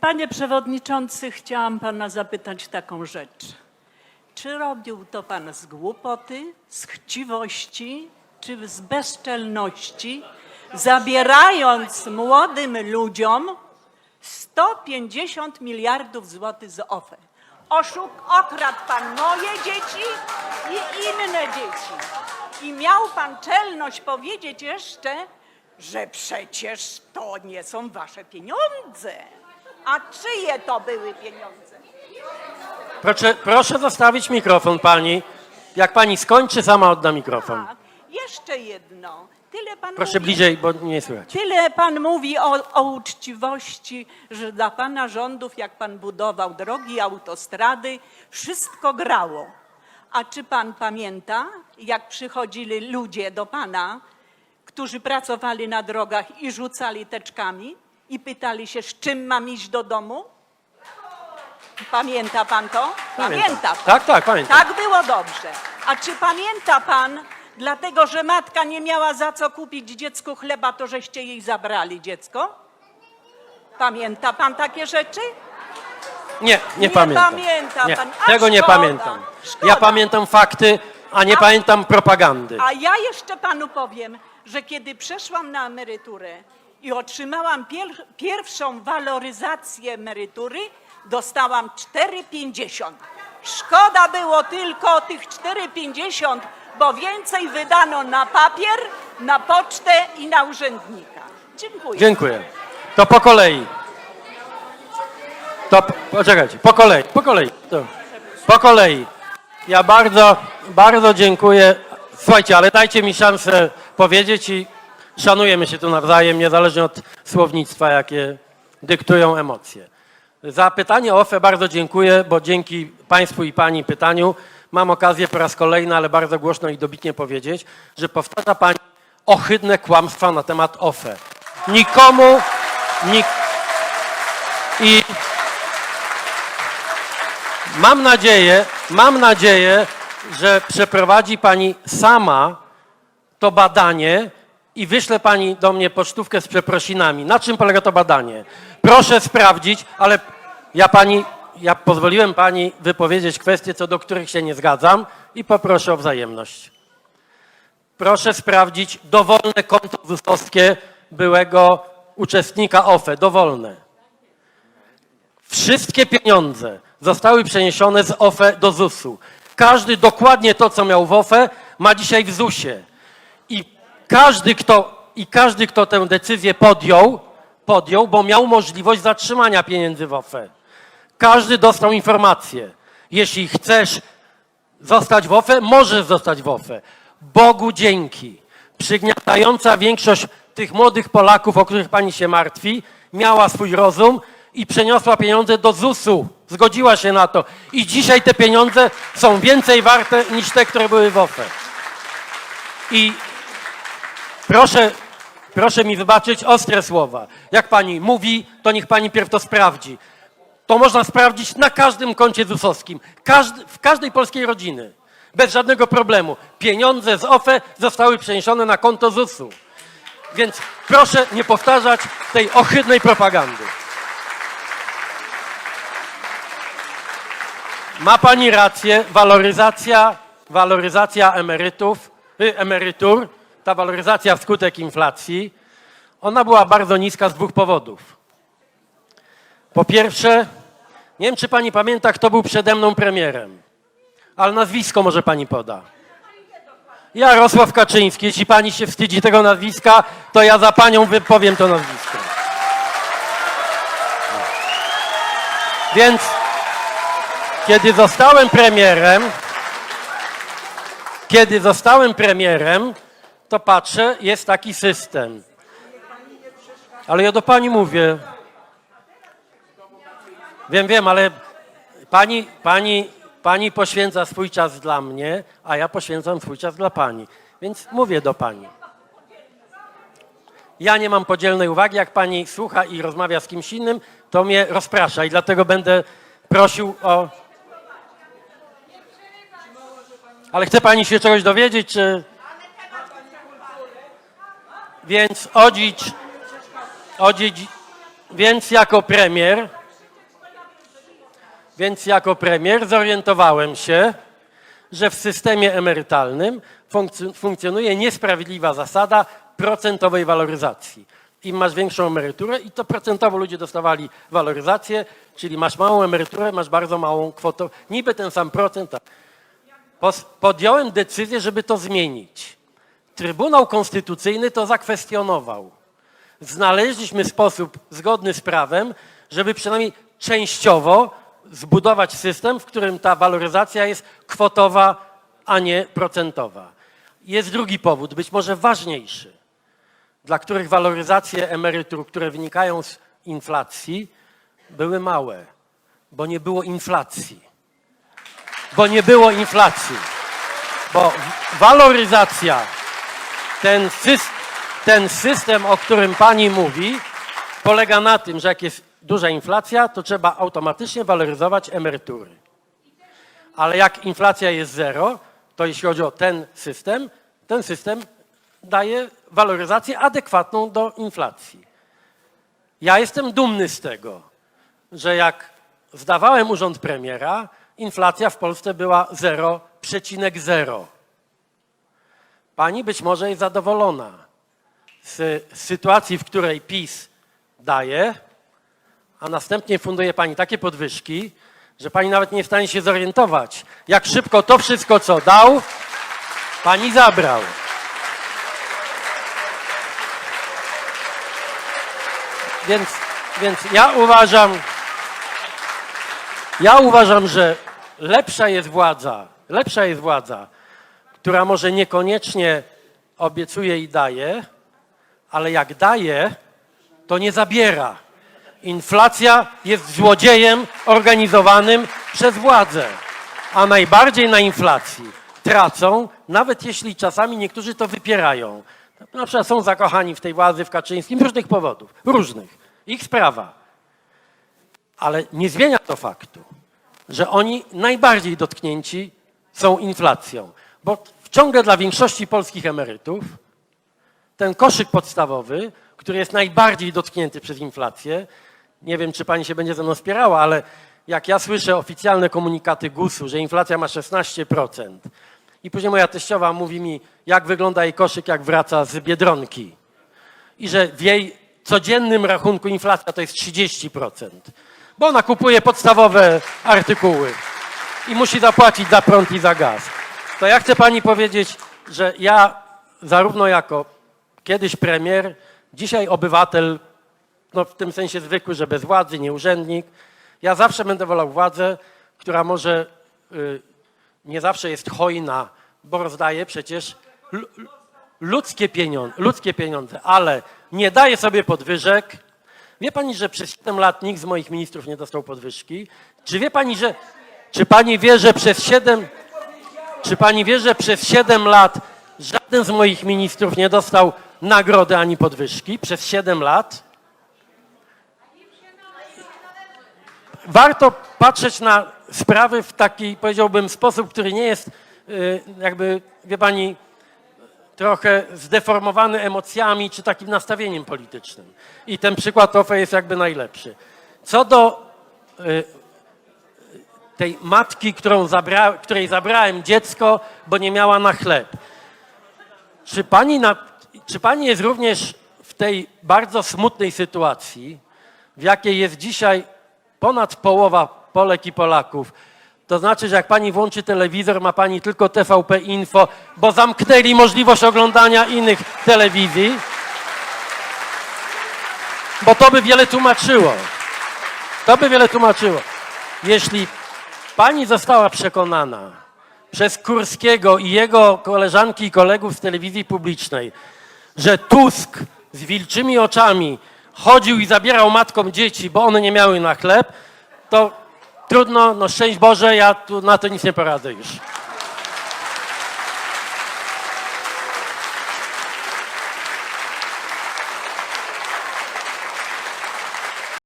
Panie przewodniczący, chciałam pana zapytać taką rzecz. Czy robił to pan z głupoty, z chciwości, czy z bezczelności, zabierając młodym ludziom 150 miliardów złotych z OFE? Oszuk, okradł pan moje dzieci i inne dzieci. I miał pan czelność powiedzieć jeszcze, że przecież to nie są wasze pieniądze. A czyje to były pieniądze? Proszę, proszę zostawić mikrofon pani. Jak pani skończy, sama odda mikrofon. Tak. Jeszcze jedno. Tyle pan Proszę mówi, bliżej, bo nie słychać. Tyle pan mówi o, o uczciwości, że dla pana rządów, jak pan budował drogi, autostrady, wszystko grało. A czy pan pamięta, jak przychodzili ludzie do pana, którzy pracowali na drogach i rzucali teczkami i pytali się, z czym mam iść do domu? Pamięta pan to? Pamięta pan. Tak, tak, pamiętam. Tak było dobrze. A czy pamięta pan, dlatego że matka nie miała za co kupić dziecku chleba, to żeście jej zabrali dziecko? Pamięta pan takie rzeczy? Nie, nie, pamiętam. pamięta nie, pan. A Tego nie szkoda, pamiętam. szkoda. Ja pamiętam fakty, a nie pamiętam propagandy. A ja jeszcze panu powiem, że kiedy przeszłam na emeryturę i otrzymałam pier pierwszą waloryzację emerytury, dostałam 4,50. Szkoda było tylko tych 4,50, bo więcej wydano na papier, na pocztę i na urzędnika. Dziękuję. Dziękuję. To po kolei. To poczekajcie, po kolei, po kolei. To, po kolei. Ja bardzo, bardzo dziękuję. Słuchajcie, ale dajcie mi szansę powiedzieć i szanujemy się tu nawzajem, niezależnie od słownictwa, jakie dyktują emocje. Za pytanie OFE bardzo dziękuję, bo dzięki Państwu i Pani pytaniu mam okazję po raz kolejny, ale bardzo głośno i dobitnie powiedzieć, że powtarza Pani ohydne kłamstwa na temat OFE. Nikomu, nik... i mam nadzieję, mam nadzieję, że przeprowadzi Pani sama to badanie i wyśle Pani do mnie pocztówkę z przeprosinami. Na czym polega to badanie? Proszę sprawdzić, ale ja Pani, ja pozwoliłem Pani wypowiedzieć kwestie, co do których się nie zgadzam i poproszę o wzajemność. Proszę sprawdzić dowolne konto ZUS-owskie byłego uczestnika OFE, dowolne. Wszystkie pieniądze zostały przeniesione z OFE do ZUS-u. Każdy dokładnie to, co miał w OFE, ma dzisiaj w ZUS-ie. Każdy, kto, I każdy, kto tę decyzję podjął, podjął, bo miał możliwość zatrzymania pieniędzy w OFE. Każdy dostał informację. Jeśli chcesz zostać w OFE, możesz zostać w OFE. Bogu dzięki. Przygniatająca większość tych młodych Polaków, o których pani się martwi, miała swój rozum i przeniosła pieniądze do ZUS-u. Zgodziła się na to. I dzisiaj te pieniądze są więcej warte niż te, które były w OFE. I proszę, proszę mi wybaczyć ostre słowa. Jak pani mówi, to niech pani pierw to sprawdzi. To można sprawdzić na każdym koncie ZUS-owskim, w każdej polskiej rodziny. Bez żadnego problemu. Pieniądze z OFE zostały przeniesione na konto ZUS-u. Więc proszę nie powtarzać tej ohydnej propagandy. Ma pani rację, waloryzacja, waloryzacja emerytów, y, emerytur, ta waloryzacja wskutek inflacji, ona była bardzo niska z dwóch powodów. Po pierwsze, nie wiem czy pani pamięta, kto był przede mną premierem, ale nazwisko może pani poda. Jarosław Kaczyński. Jeśli pani się wstydzi tego nazwiska, to ja za panią wypowiem to nazwisko. Więc kiedy zostałem premierem, kiedy zostałem premierem, to patrzę, jest taki system. Ale ja do pani mówię. Wiem, wiem, ale pani, pani, pani poświęca swój czas dla mnie, a ja poświęcam swój czas dla pani. Więc mówię do pani. Ja nie mam podzielnej uwagi. Jak pani słucha i rozmawia z kimś innym, to mnie rozprasza i dlatego będę prosił o. Ale chce pani się czegoś dowiedzieć, czy. Więc odzić, odzić, więc jako premier, więc jako premier zorientowałem się, że w systemie emerytalnym funkcj- funkcjonuje niesprawiedliwa zasada procentowej waloryzacji. Im masz większą emeryturę i to procentowo ludzie dostawali waloryzację, czyli masz małą emeryturę, masz bardzo małą kwotę, niby ten sam procent. Podjąłem decyzję, żeby to zmienić. Trybunał Konstytucyjny to zakwestionował. Znaleźliśmy sposób zgodny z prawem, żeby przynajmniej częściowo zbudować system, w którym ta waloryzacja jest kwotowa, a nie procentowa. Jest drugi powód, być może ważniejszy, dla których waloryzacje emerytur, które wynikają z inflacji, były małe, bo nie było inflacji. Bo nie było inflacji. Bo waloryzacja ten, ten system, o którym pani mówi, polega na tym, że jak jest duża inflacja, to trzeba automatycznie waloryzować emerytury. Ale jak inflacja jest zero, to jeśli chodzi o ten system, ten system daje waloryzację adekwatną do inflacji. Ja jestem dumny z tego, że jak zdawałem urząd premiera, inflacja w Polsce była 0,0. Pani być może jest zadowolona z sytuacji, w której PiS daje, a następnie funduje pani takie podwyżki, że pani nawet nie jest w stanie się zorientować, jak szybko to wszystko, co dał, pani zabrał. Więc, więc ja uważam, ja uważam, że lepsza jest władza, lepsza jest władza, która może niekoniecznie obiecuje i daje, ale jak daje, to nie zabiera. Inflacja jest złodziejem organizowanym przez władzę, a najbardziej na inflacji tracą, nawet jeśli czasami niektórzy to wypierają. Na przykład są zakochani w tej władzy, w Kaczyńskim, z różnych powodów, różnych. Ich sprawa. Ale nie zmienia to faktu, że oni najbardziej dotknięci są inflacją. Bo ciągle dla większości polskich emerytów ten koszyk podstawowy, który jest najbardziej dotknięty przez inflację, nie wiem, czy pani się będzie ze mną spierała, ale jak ja słyszę oficjalne komunikaty GUS-u, że inflacja ma 16% i później moja teściowa mówi mi, jak wygląda jej koszyk, jak wraca z Biedronki i że w jej codziennym rachunku inflacja to jest 30%, bo ona kupuje podstawowe artykuły i musi zapłacić za prąd i za gaz. To ja chcę pani powiedzieć, że ja zarówno jako kiedyś premier, dzisiaj obywatel, no w tym sensie zwykły, że bez władzy, nie urzędnik, ja zawsze będę wolał władzę, która może y, nie zawsze jest hojna, bo rozdaje przecież lu- ludzkie pieniądze, ludzkie pieniądze, ale nie daje sobie podwyżek. Wie pani, że przez 7 lat nikt z moich ministrów nie dostał podwyżki? Czy wie pani, że czy pani wie, że przez 7 czy pani wie, że przez 7 lat żaden z moich ministrów nie dostał nagrody ani podwyżki? Przez 7 lat? Warto patrzeć na sprawy w taki, powiedziałbym, sposób, który nie jest y, jakby, wie pani, trochę zdeformowany emocjami czy takim nastawieniem politycznym. I ten przykład OFE jest jakby najlepszy. Co do y, tej matki, zabra, której zabrałem dziecko, bo nie miała na chleb. Czy pani, na, czy pani jest również w tej bardzo smutnej sytuacji, w jakiej jest dzisiaj ponad połowa Polek i Polaków? To znaczy, że jak pani włączy telewizor, ma pani tylko TVP Info, bo zamknęli możliwość oglądania innych telewizji, bo to by wiele tłumaczyło. To by wiele tłumaczyło. Jeśli pani została przekonana przez Kurskiego i jego koleżanki i kolegów z telewizji publicznej, że Tusk z wilczymi oczami chodził i zabierał matkom dzieci, bo one nie miały na chleb, to trudno, no szczęść Boże, ja tu na to nic nie poradzę już.